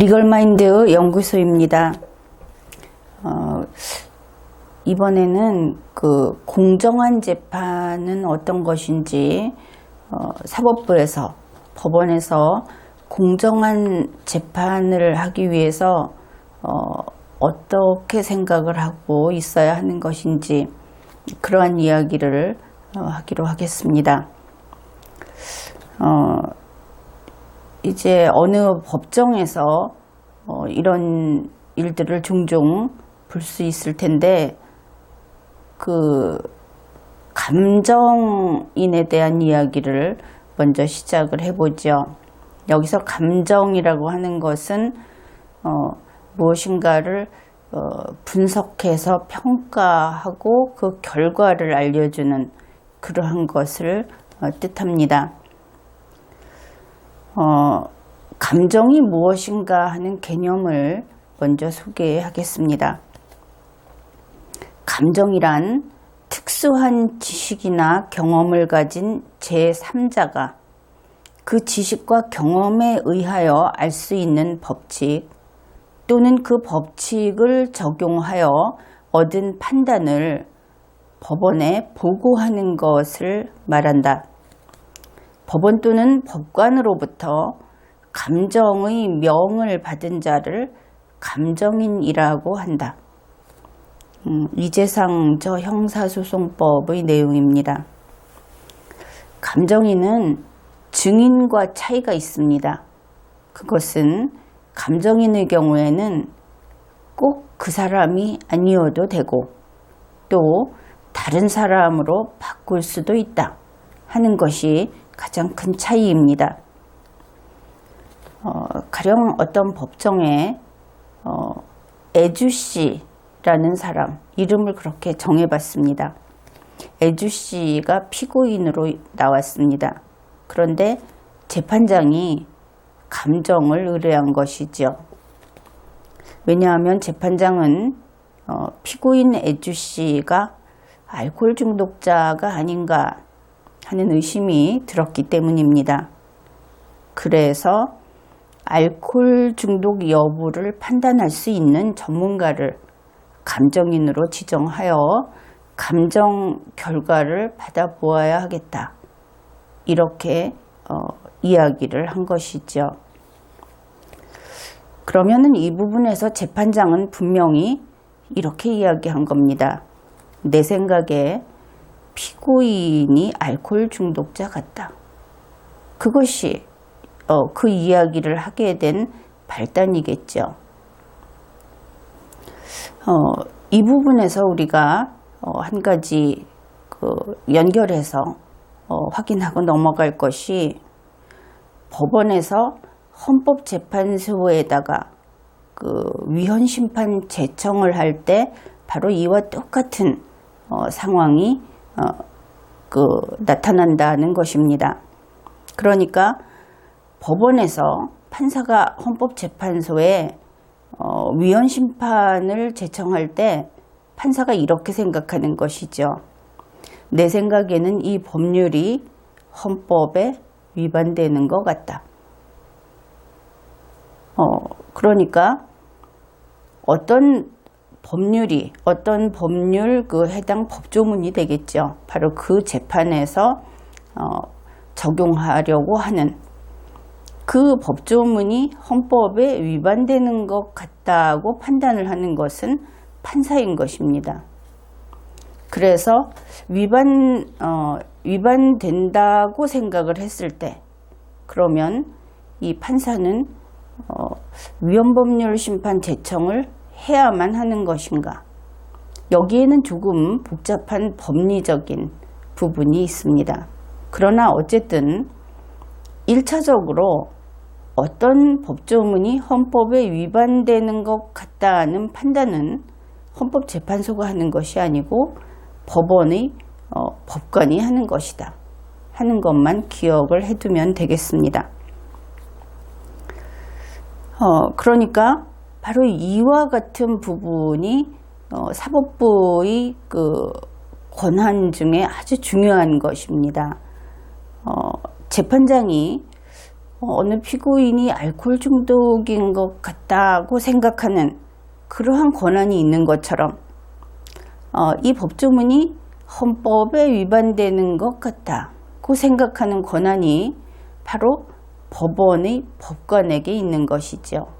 리걸마인드 연구소입니다. 어, 이번에는 그 공정한 재판은 어떤 것인지 어, 사법부에서 법원에서 공정한 재판을 하기 위해서 어, 어떻게 생각을 하고 있어야 하는 것인지 그러한 이야기를 어, 하기로 하겠습니다. 어, 이제 어느 법정에서 어, 이런 일들을 종종 볼 수 있을 텐데 그 감정인에 대한 이야기를 먼저 시작을 해보죠. 여기서 감정이라고 하는 것은 어, 무엇인가를 어, 분석해서 평가하고 그 결과를 알려주는 그러한 것을 어, 뜻합니다. 어, 감정이 무엇인가 하는 개념을 먼저 소개하겠습니다. 감정이란 특수한 지식이나 경험을 가진 제3자가 그 지식과 경험에 의하여 알 수 있는 법칙 또는 그 법칙을 적용하여 얻은 판단을 법원에 보고하는 것을 말한다. 법원 또는 법관으로부터 감정의 명을 받은 자를 감정인이라고 한다. 음, 이재상 저 형사소송법의 내용입니다. 감정인은 증인과 차이가 있습니다. 그것은 감정인의 경우에는 꼭 그 사람이 아니어도 되고 또 다른 사람으로 바꿀 수도 있다 하는 것이 가장 큰 차이입니다. 어, 가령 어떤 법정에 어, 애주씨라는 사람 이름을 그렇게 정해봤습니다. 애주씨가 피고인으로 나왔습니다. 그런데 재판장이 감정을 의뢰한 것이죠. 왜냐하면 재판장은 어, 피고인 애주씨가 알코올 중독자가 아닌가 하는 의심이 들었기 때문입니다. 그래서 알코올 중독 여부를 판단할 수 있는 전문가를 감정인으로 지정하여 감정 결과를 받아보아야 하겠다. 이렇게 어, 이야기를 한 것이죠. 그러면은 이 부분에서 재판장은 분명히 이렇게 이야기한 겁니다. 내 생각에 피고인이 알코올 중독자 같다. 그것이 어, 그 이야기를 하게 된 발단이겠죠. 어, 이 부분에서 우리가 어, 한 가지 그 연결해서 어, 확인하고 넘어갈 것이 법원에서 헌법재판소에다가 그 위헌 심판 제청을 할 때 바로 이와 똑같은 어, 상황이 어, 그 나타난다는 것입니다. 그러니까 법원에서 판사가 헌법재판소에 어, 위헌 심판을 제청할 때 판사가 이렇게 생각하는 것이죠. 내 생각에는 이 법률이 헌법에 위반되는 것 같다. 어, 그러니까 어떤 법률이 어떤 법률 그 해당 법조문이 되겠죠. 바로 그 재판에서 어, 적용하려고 하는 그 법조문이 헌법에 위반되는 것 같다고 판단을 하는 것은 판사인 것입니다. 그래서 위반 어, 위반된다고 생각을 했을 때 그러면 이 판사는 어, 위헌법률 심판 제청을 해야만 하는 것인가? 여기에는 조금 복잡한 법리적인 부분이 있습니다. 그러나 어쨌든 1차적으로 어떤 법조문이 헌법에 위반되는 것 같다는 판단은 헌법재판소가 하는 것이 아니고 법원의 어, 법관이 하는 것이다. 하는 것만 기억을 해두면 되겠습니다. 어, 그러니까 바로 이와 같은 부분이 어, 사법부의 그 권한 중에 아주 중요한 것입니다. 어, 재판장이 어느 피고인이 알코올 중독인 것 같다고 생각하는 그러한 권한이 있는 것처럼 어, 이 법조문이 헌법에 위반되는 것 같다고 생각하는 권한이 바로 법원의 법관에게 있는 것이죠.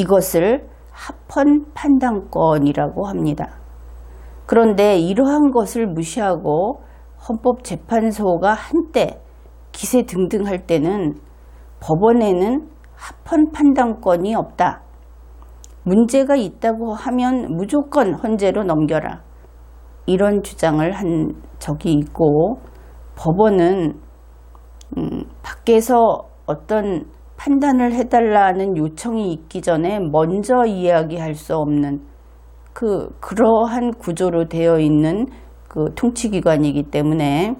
이것을 합헌 판단권이라고 합니다. 그런데 이러한 것을 무시하고 헌법재판소가 한때 기세 등등 할 때는 법원에는 합헌 판단권이 없다. 문제가 있다고 하면 무조건 헌재로 넘겨라. 이런 주장을 한 적이 있고 법원은 음, 밖에서 어떤 판단을 해달라는 요청이 있기 전에 먼저 이야기할 수 없는 그 그러한 구조로 되어 있는 그 통치기관이기 때문에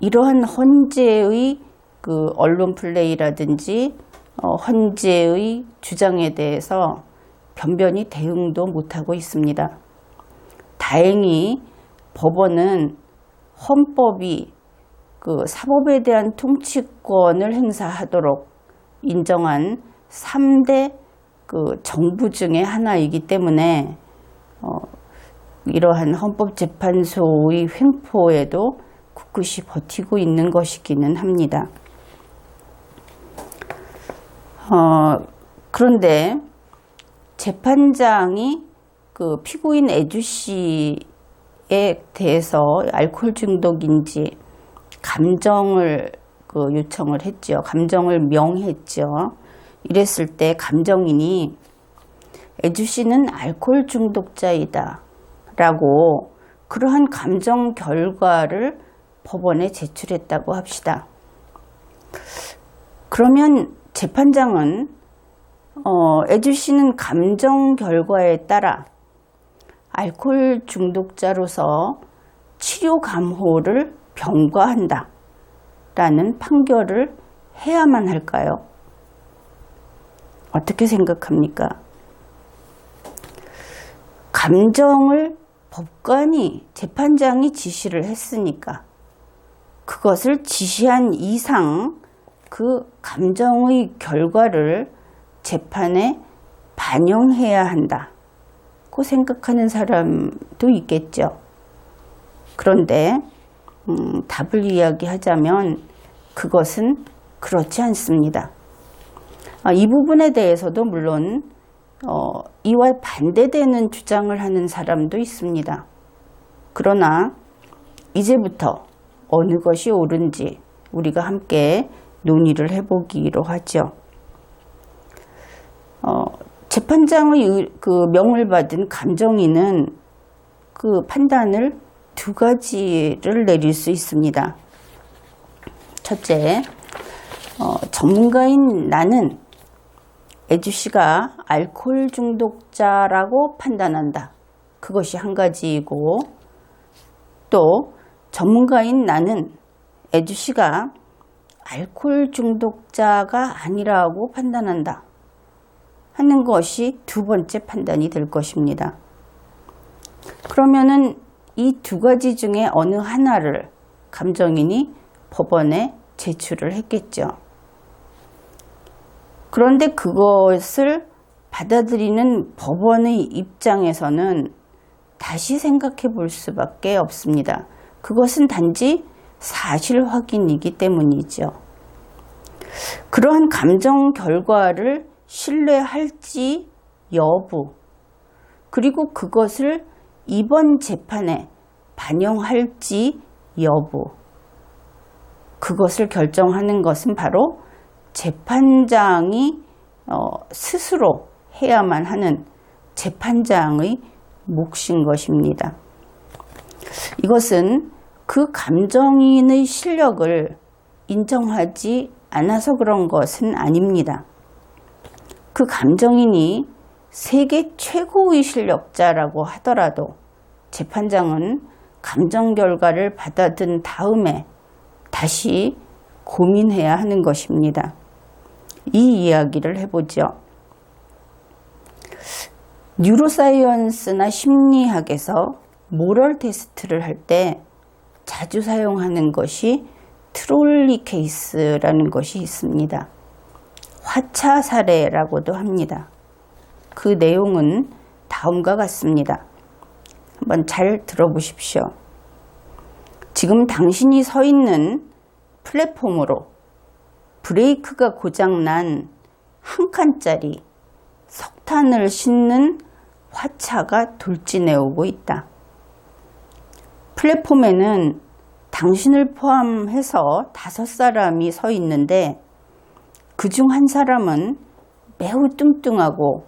이러한 헌재의 그 언론 플레이라든지 어, 헌재의 주장에 대해서 변변히 대응도 못하고 있습니다. 다행히 법원은 헌법이 그 사법에 대한 통치권을 행사하도록 인정한 3대 그 정부 중의 하나이기 때문에 어, 이러한 헌법재판소의 횡포에도 굳굳이 버티고 있는 것이기는 합니다. 어, 그런데 재판장이 그 피고인 애주 씨에 대해서 알코올 중독인지 감정을 그 요청을 했죠. 감정을 명했죠. 이랬을 때 감정인이 애주 씨는 알코올 중독자이다. 라고 그러한 감정 결과를 법원에 제출했다고 합시다. 그러면 재판장은 어, 애주 씨는 감정 결과에 따라 알코올 중독자로서 치료 감호를 병과한다. 라는 판결을 해야만 할까요? 어떻게 생각합니까? 감정을 법관이, 재판장이 지시를 했으니까 그것을 지시한 이상 그 감정의 결과를 재판에 반영해야 한다 고 생각하는 사람도 있겠죠. 그런데 음, 답을 이야기하자면 그것은 그렇지 않습니다. 아, 이 부분에 대해서도 물론 어, 이와 반대되는 주장을 하는 사람도 있습니다. 그러나 이제부터 어느 것이 옳은지 우리가 함께 논의를 해보기로 하죠. 어, 재판장의 그 명을 받은 감정인은 그 판단을 두 가지를 내릴 수 있습니다. 첫째, 어, 전문가인 나는 애주 씨가 알코올 중독자라고 판단한다. 그것이 한 가지이고, 또 전문가인 나는 애주 씨가 알코올 중독자가 아니라고 판단한다. 하는 것이 두 번째 판단이 될 것입니다. 그러면은 이 두 가지 중에 어느 하나를 감정인이 법원에 제출을 했겠죠. 그런데 그것을 받아들이는 법원의 입장에서는 다시 생각해 볼 수밖에 없습니다. 그것은 단지 사실 확인이기 때문이죠. 그러한 감정 결과를 신뢰할지 여부, 그리고 그것을 이번 재판에 반영할지 여부, 그것을 결정하는 것은 바로 재판장이 어, 스스로 해야만 하는 재판장의 몫인 것입니다. 이것은 그 감정인의 실력을 인정하지 않아서 그런 것은 아닙니다. 그 감정인이 세계 최고의 실력자라고 하더라도 재판장은 감정 결과를 받아든 다음에 다시 고민해야 하는 것입니다. 이 이야기를 해보죠. 뉴로사이언스나 심리학에서 모럴 테스트를 할 때 자주 사용하는 것이 트롤리 케이스라는 것이 있습니다. 화차 사례라고도 합니다. 그 내용은 다음과 같습니다. 한번 잘 들어보십시오. 지금 당신이 서 있는 플랫폼으로 브레이크가 고장난 한 칸짜리 석탄을 싣는 화차가 돌진해 오고 있다. 플랫폼에는 당신을 포함해서 다섯 사람이 서 있는데 그 중 한 사람은 매우 뚱뚱하고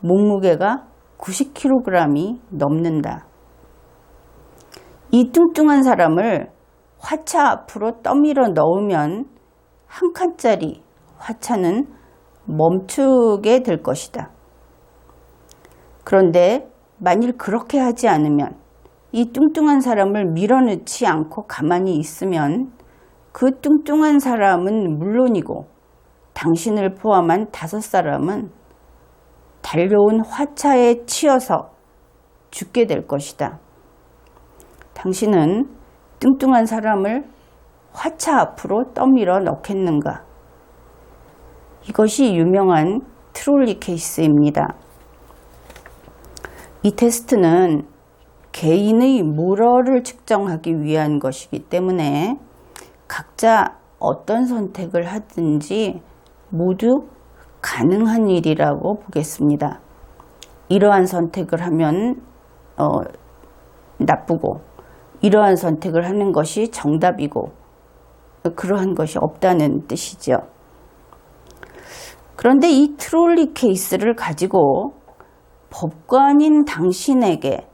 몸무게가 90kg이 넘는다. 이 뚱뚱한 사람을 화차 앞으로 떠밀어 넣으면 한 칸짜리 화차는 멈추게 될 것이다. 그런데 만일 그렇게 하지 않으면 이 뚱뚱한 사람을 밀어넣지 않고 가만히 있으면 그 뚱뚱한 사람은 물론이고 당신을 포함한 다섯 사람은 달려온 화차에 치여서 죽게 될 것이다. 당신은 뚱뚱한 사람을 화차 앞으로 떠밀어 넣겠는가? 이것이 유명한 트롤리 케이스입니다. 이 테스트는 개인의 모럴을 측정하기 위한 것이기 때문에 각자 어떤 선택을 하든지 모두 가능한 일이라고 보겠습니다. 이러한 선택을 하면 어, 나쁘고 이러한 선택을 하는 것이 정답이고 그러한 것이 없다는 뜻이죠. 그런데 이 트롤리 케이스를 가지고 법관인 당신에게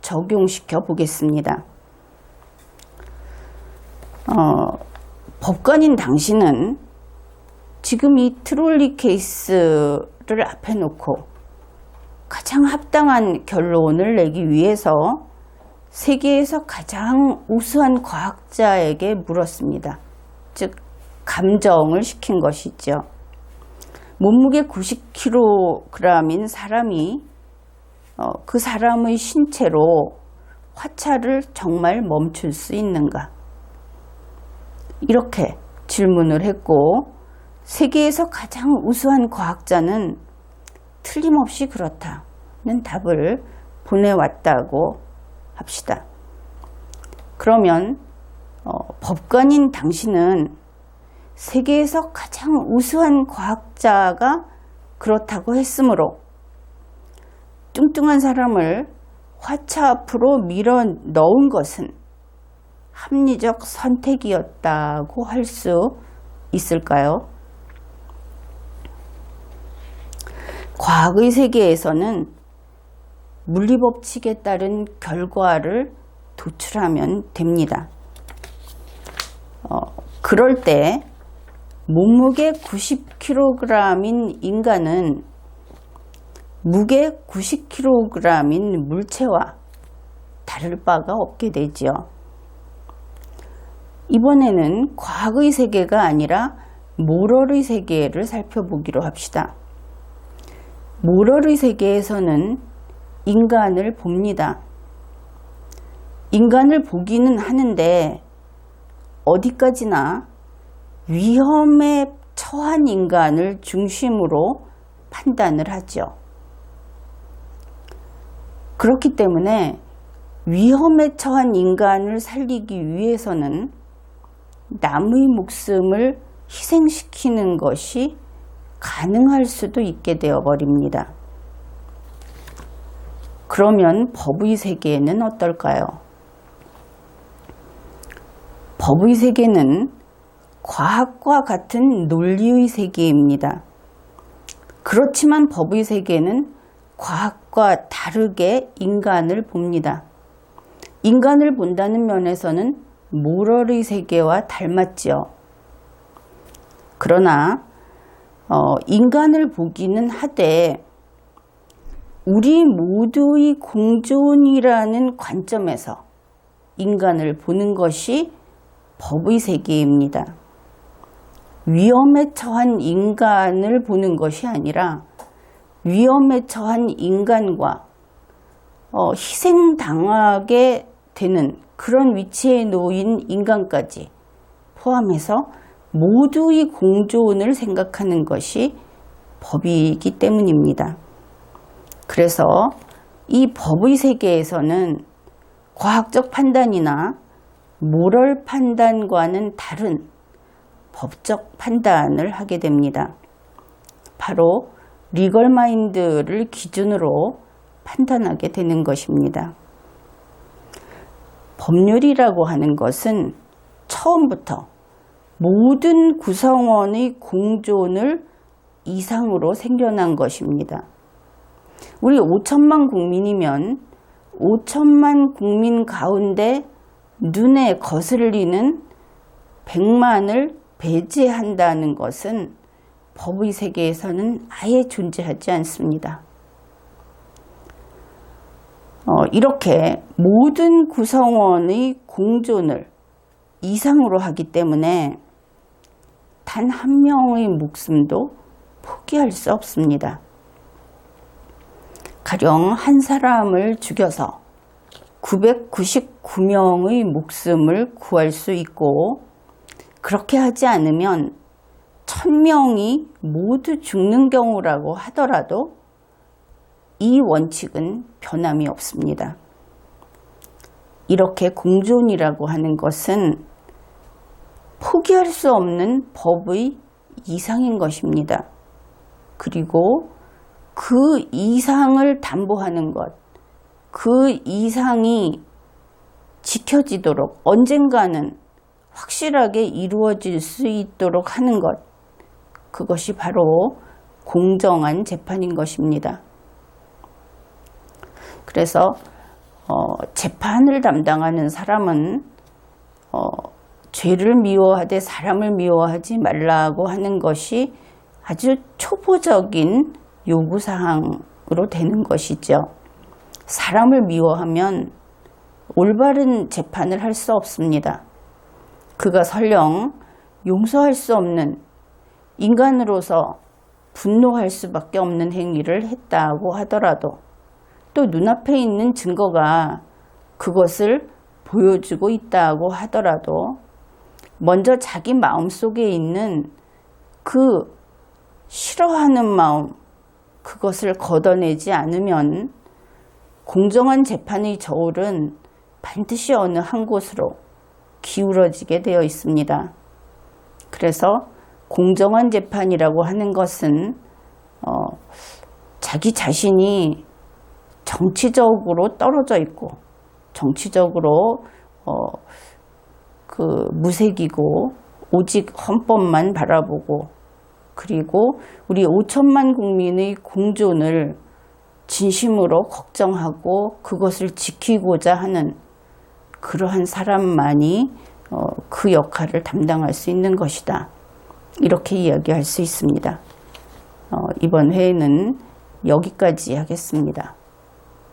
적용시켜 보겠습니다. 어, 법관인 당신은 지금 이 트롤리 케이스를 앞에 놓고 가장 합당한 결론을 내기 위해서 세계에서 가장 우수한 과학자에게 물었습니다. 즉, 감정을 시킨 것이죠. 몸무게 90kg인 사람이 어, 그 사람의 신체로 화차를 정말 멈출 수 있는가? 이렇게 질문을 했고, 세계에서 가장 우수한 과학자는 틀림없이 그렇다는 답을 보내왔다고 합시다. 그러면 어, 법관인 당신은 세계에서 가장 우수한 과학자가 그렇다고 했으므로 뚱뚱한 사람을 화차 앞으로 밀어 넣은 것은 합리적 선택이었다고 할 수 있을까요? 과학의 세계에서는 물리법칙에 따른 결과를 도출하면 됩니다. 어, 그럴 때 몸무게 90kg인 인간은 무게 90kg인 물체와 다를 바가 없게 되죠. 이번에는 과학의 세계가 아니라 모럴의 세계를 살펴보기로 합시다. 모럴의 세계에서는 인간을 봅니다. 인간을 보기는 하는데 어디까지나 위험에 처한 인간을 중심으로 판단을 하죠. 그렇기 때문에 위험에 처한 인간을 살리기 위해서는 남의 목숨을 희생시키는 것이 가능할 수도 있게 되어 버립니다. 그러면 법의 세계는 어떨까요? 법의 세계는 과학과 같은 논리의 세계입니다. 그렇지만 법의 세계는 과학과 다르게 인간을 봅니다. 인간을 본다는 면에서는 모럴의 세계와 닮았지요. 그러나 어, 인간을 보기는 하되 우리 모두의 공존이라는 관점에서 인간을 보는 것이 법의 세계입니다. 위험에 처한 인간을 보는 것이 아니라 위험에 처한 인간과 어, 희생당하게 되는 그런 위치에 놓인 인간까지 포함해서 모두의 공존을 생각하는 것이 법이기 때문입니다. 그래서 이 법의 세계에서는 과학적 판단이나 모럴 판단과는 다른 법적 판단을 하게 됩니다. 바로 리걸 마인드를 기준으로 판단하게 되는 것입니다. 법률이라고 하는 것은 처음부터 모든 구성원의 공존을 이상으로 생겨난 것입니다. 우리 5천만 국민이면 5천만 국민 가운데 눈에 거슬리는 100만을 배제한다는 것은 법의 세계에서는 아예 존재하지 않습니다. 어, 이렇게 모든 구성원의 공존을 이상으로 하기 때문에 단 한 명의 목숨도 포기할 수 없습니다. 가령 한 사람을 죽여서 999명의 목숨을 구할 수 있고 그렇게 하지 않으면 1000명이 모두 죽는 경우라고 하더라도 이 원칙은 변함이 없습니다. 이렇게 공존이라고 하는 것은 포기할 수 없는 법의 이상인 것입니다. 그리고 그 이상을 담보하는 것, 그 이상이 지켜지도록 언젠가는 확실하게 이루어질 수 있도록 하는 것, 그것이 바로 공정한 재판인 것입니다. 그래서 어, 재판을 담당하는 사람은 어, 죄를 미워하되 사람을 미워하지 말라고 하는 것이 아주 초보적인 요구사항으로 되는 것이죠. 사람을 미워하면 올바른 재판을 할 수 없습니다. 그가 설령 용서할 수 없는 인간으로서 분노할 수밖에 없는 행위를 했다고 하더라도 또 눈앞에 있는 증거가 그것을 보여주고 있다고 하더라도 먼저 자기 마음 속에 있는 그 싫어하는 마음, 그것을 걷어내지 않으면 공정한 재판의 저울은 반드시 어느 한 곳으로 기울어지게 되어 있습니다. 그래서 공정한 재판이라고 하는 것은 어, 자기 자신이 정치적으로 떨어져 있고 정치적으로 어, 그 무색이고 오직 헌법만 바라보고 그리고 우리 5천만 국민의 공존을 진심으로 걱정하고 그것을 지키고자 하는 그러한 사람만이 어, 그 역할을 담당할 수 있는 것이다. 이렇게 이야기할 수 있습니다. 어, 이번 회에는 여기까지 하겠습니다.